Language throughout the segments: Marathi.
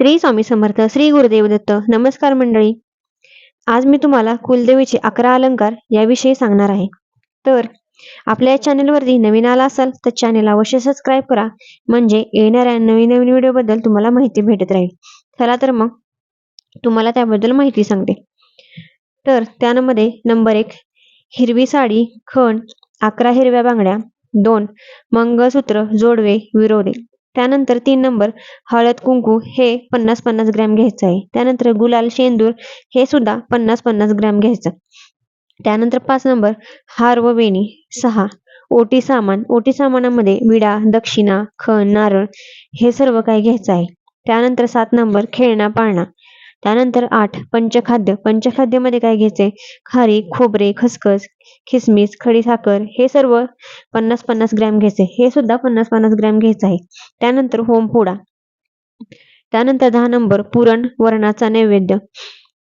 श्री स्वामी समर्थ श्री गुरुदेव दत्त. नमस्कार मंडळी. आज मी तुम्हाला कुलदेवीचे अकरा अलंकार याविषयी सांगणार आहे. तर आपल्या या चॅनलवरती नवीन आला असाल तर चॅनल अवश्य सबस्क्राईब करा. म्हणजे येणाऱ्या नवीन नवीन व्हिडिओबद्दल तुम्हाला माहिती भेटत राहील. चला तर मग तुम्हाला त्याबद्दल माहिती सांगते. तर त्यामध्ये नंबर एक हिरवी साडी खण अकरा हिरव्या बांगड्या दोन मंगळसूत्र जोडवे विरोधे. त्यानंतर तीन नंबर हळद कुंकू हे पन्नास पन्नास ग्रॅम घ्यायचं आहे. त्यानंतर गुलाल शेंदूर हे सुद्धा पन्नास पन्नास ग्रॅम घ्यायचं. त्यानंतर पाच नंबर हार व वेणी सहा. ओटी सामान ओटी सामानामध्ये विडा दक्षिणा खण नारळ हे सर्व काही घ्यायचं आहे. त्यानंतर सात नंबर खेळणा पाळणा. त्यानंतर आठ पंचखाद्य. पंचखाद्यामध्ये काय घ्यायचे खारी खोबरे खसखस खिसमिस खडीसाखर हे सर्व पन्नास पन्नास ग्रॅम घ्यायचे हे सुद्धा पन्नास पन्नास ग्रॅम घ्यायचं आहे. त्यानंतर होमपुडा त्यानंतर दहा नंबर पुरण वरणाचा नैवेद्य.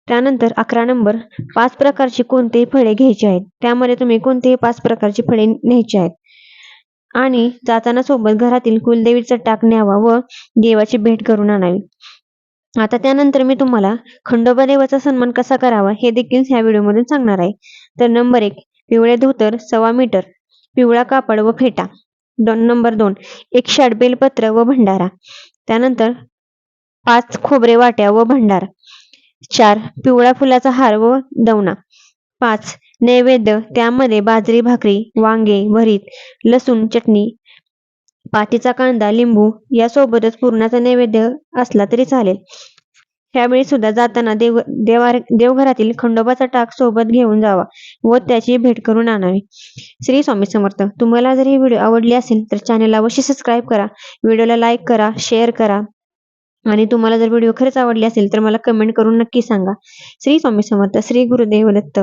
त्यानंतर अकरा नंबर पाच प्रकारची कोणतेही फळे घ्यायची आहेत. त्यामध्ये तुम्ही कोणतेही पाच प्रकारची फळे न्यायची आहेत. आणि जाताना सोबत घरातील कुलदेवीचा टाक न्यावा व देवाची भेट करून आणावी. आता त्यानंतर मी तुम्हाला खंडोबा देवाचा सन्मान कसा करावा हे देखील ह्या व्हिडिओमधून सांगणार आहे. तर नंबर एक पिवळे धोतर सव्वा मीटर पिवळा कापड व फेटा. दोन नंबर दोन एक शाड बेलपत्र व भंडारा. त्यानंतर पाच खोबरे वाट्या व भंडारा. चार पिवळा फुलाचा हार व दवना पाच नैवेद्य त्यामध्ये बाजरी भाकरी वांगे भरीत लसूण चटणी पातीचा कांदा लिंबू यासोबतच पुरणाचा नैवेद्य असला तरी चालेल. त्यावेळी सुद्धा जाताना देव देवार देवघरातील खंडोबाचा टाक सोबत घेऊन जावा व त्याची भेट करून आणावी. श्री स्वामी समर्थ तुम्हाला जर ही व्हिडिओ आवडली असेल तर चॅनलला अवश्य सबस्क्राईब करा व्हिडिओला लाईक करा शेअर करा आणि तुम्हाला जर व्हिडिओ खरंच आवडली असेल तर मला कमेंट करून नक्की सांगा. श्री स्वामी समर्थ श्री गुरुदेव दत्त